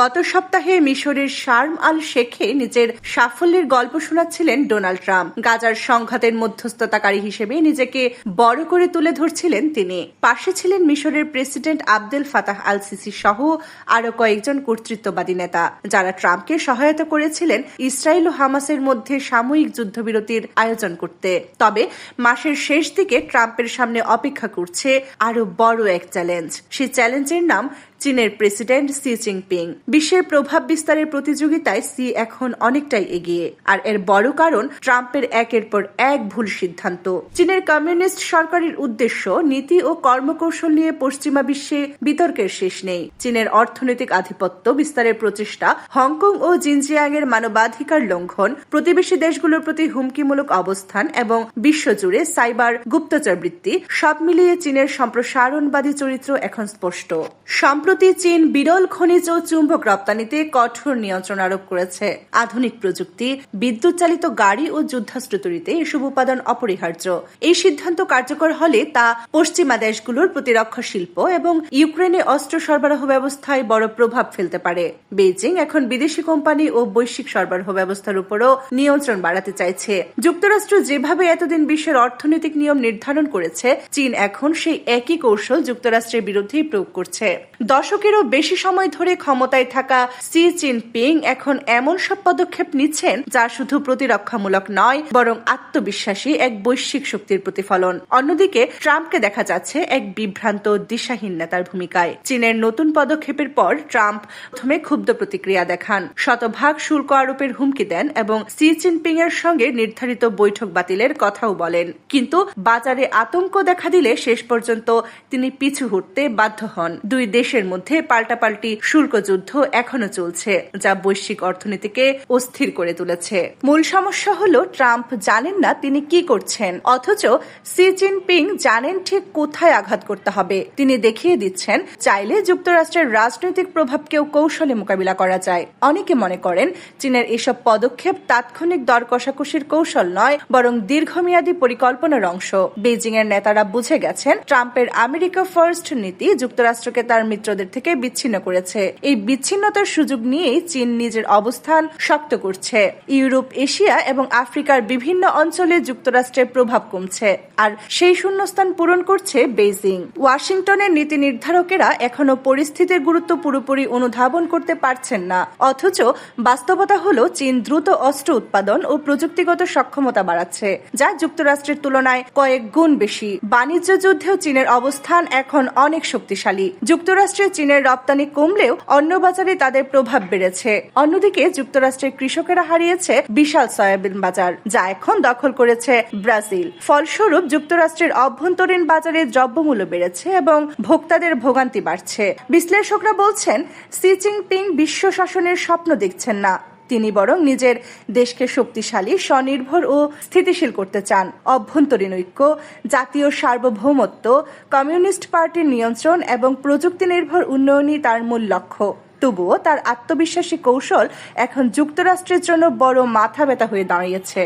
গত সপ্তাহে মিশরের শার্ম আল শেখে নিজের সাফল্যের গল্প শোনাচ্ছিলেন ডোনাল্ড ট্রাম্প। গাজার সংঘাতের মধ্যস্থতাকারী হিসেবে নিজেকে বড় করে তুলে ধরছিলেন তিনি। পাশে ছিলেন মিশরের president Abdel Fattah al Sisi সহ আরও কয়েকজন কর্তৃত্ববাদী নেতা। যারা ট্রাম্পকে সহায়তা করেছিলেন ইসরায়েল ও হামাসের মধ্যে সাময়িক যুদ্ধবিরতির আয়োজন করতে। তবে মাসের শেষ দিকে ট্রাম্পের সামনে অপেক্ষা করছে আরও বড় এক চ্যালেঞ্জ। সেই চ্যালেঞ্জের নাম চীনের প্রেসিডেন্ট সি জিনপিং। বিশ্বের প্রভাব বিস্তারের প্রতিযোগিতায় সি এখন অনেকটাই এগিয়ে, আর এর বড় কারণ ট্রাম্পের একের পর এক ভুল সিদ্ধান্ত। চীনের কমিউনিস্ট সরকারের উদ্দেশ্য নীতি ও কর্মকৌশল নিয়ে পশ্চিমা বিশ্বে বিতর্কের শেষ নেই। চীনের অর্থনৈতিক আধিপত্য বিস্তারের প্রচেষ্টা, হংকং ও জিনজিয়াং এর মানবাধিকার লঙ্ঘন, প্রতিবেশী দেশগুলোর প্রতি হুমকিমূলক অবস্থান এবং বিশ্বজুড়ে সাইবার গুপ্তচর বৃত্তি সব মিলিয়ে চীনের সম্প্রসারণবাদী চরিত্র এখন স্পষ্ট। সম্প্রতি চীন বিরল খনিজ ও চুম্বক রপ্তানিতে কঠোর নিয়ন্ত্রণ আরোপ করেছে। আধুনিক প্রযুক্তি বিদ্যুৎ চালিত গাড়ি ও যুদ্ধাস্ত্র তৈরিতে এসব উপাদান অপরিহার্য। এই সিদ্ধান্ত কার্যকর হলে তা পশ্চিমা দেশগুলোর প্রতিরক্ষা শিল্প এবং ইউক্রেনে অস্ত্র সরবরাহ ব্যবস্থায় বড় প্রভাব ফেলতে পারে। বেইজিং এখন বিদেশি কোম্পানি ও বৈশ্বিক সরবরাহ ব্যবস্থার উপরও নিয়ন্ত্রণ বাড়াতে চাইছে। যুক্তরাষ্ট্র যেভাবে এতদিন বিশ্বের অর্থনৈতিক নিয়ম নির্ধারণ করেছে, চীন এখন সেই একই কৌশল যুক্তরাষ্ট্রের বিরুদ্ধেই প্রয়োগ করছে। দশকেরও বেশি সময় ধরে ক্ষমতায় থাকা সি জিনপিং এখন এমন সব পদক্ষেপ নিচ্ছেন যা শুধু প্রতিরক্ষামূলক নয়, বরং আত্মবিশ্বাসী এক বৈশ্বিক শক্তির প্রতিফলন। অন্যদিকে, ট্রাম্পকে দেখা যাচ্ছে এক বিভ্রান্ত, দিশাহীন নেতার ভূমিকায়। চীনের নতুন পদক্ষেপের পর ট্রাম্প প্রথমে ক্ষুব্ধ প্রতিক্রিয়া দেখান। শতভাগ শুল্ক আরোপের হুমকি দেন এবং সি জিনপিং এর সঙ্গে নির্ধারিত বৈঠক বাতিলের কথাও বলেন। কিন্তু বাজারে আতঙ্ক দেখা দিলে শেষ পর্যন্ত তিনি পিছু হটতে বাধ্য হন। দুই দেশের মধ্যে পাল্টাপাল্টি শুল্ক যুদ্ধ এখনও চলছে, যা বৈশ্বিক অর্থনীতিকে অস্থির করে তুলেছে। মূল সমস্যা হলো, ট্রাম্প জানেন না তিনি কি করছেন, অথচ সি জিনপিং জানেন ঠিক কোথায় আঘাত করতে হবে। তিনি দেখিয়ে দিচ্ছেন, চাইলে যুক্তরাষ্ট্রের রাজনৈতিক প্রভাবকেও কৌশলে মোকাবিলা করা যায়। অনেকে মনে করেন, চীনের এসব পদক্ষেপ তাৎক্ষণিক দর কষাকষির কৌশল নয়, বরং দীর্ঘমেয়াদী পরিকল্পনার অংশ। বেজিং এর নেতারা বুঝে গেছেন, ট্রাম্পের আমেরিকা ফার্স্ট নীতি যুক্তরাষ্ট্রকে তার মিত্রদের থেকে বিচ্ছিন্ন করেছে। এই বিচ্ছিন্নতার সুযোগ নিয়েই চীন নিজের অবস্থান শক্ত করছে। ইউরোপ, এশিয়া এবং আফ্রিকার বিভিন্ন অঞ্চলে যুক্তরাষ্ট্রের প্রভাব কমছে আর সেই শূন্যস্থান পূরণ করছে বেইজিং। ওয়াশিংটনের নীতি নির্ধারকেরা এখনও পরিস্থিতির গুরুত্ব পুরোপুরি অনুধাবন করতে পারছেন না। অথচ বাস্তবতা হলো, চীন দ্রুত অস্ত্র উৎপাদন ও প্রযুক্তিগত সক্ষমতা বাড়াচ্ছে, যা যুক্তরাষ্ট্রের তুলনায় কয়েক গুণ বেশি। বাণিজ্য যুদ্ধেও চীনের অবস্থান এখন অনেক শক্তিশালী। যুক্তরাষ্ট্রে চীনের রপ্তানি কমলেও অন্য বাজারে তাদের প্রভাব বেড়েছে। অন্যদিকে যুক্তরাষ্ট্রের কৃষকেরা হারিয়েছে বিশাল সয়াবিন বাজার, যা এখন দখল করেছে ব্রাজিল। ফলস্বরূপ, যুক্তরাষ্ট্রের অভ্যন্তরীণ বাজারে দ্রব্যমূল্য বেড়েছে এবং ভোক্তাদের ভোগান্তি বাড়ছে। বিশ্লেষকরা বলছেন, সি জিনপিং বিশ্ব শাসনের স্বপ্ন দেখছেন না। তিনি বরং নিজের দেশকে শক্তিশালী, স্বনির্ভর ও স্থিতিশীল করতে চান। অভ্যন্তরীণ ঐক্য, জাতীয় সার্বভৌমত্ব, কমিউনিস্ট পার্টির নিয়ন্ত্রণ এবং প্রযুক্তি নির্ভর উন্নয়নই তার মূল লক্ষ্য। তবুও তার আত্মবিশ্বাসী কৌশল এখন যুক্তরাষ্ট্রের জন্য বড় মাথা ব্যথা হয়ে দাঁড়িয়েছে।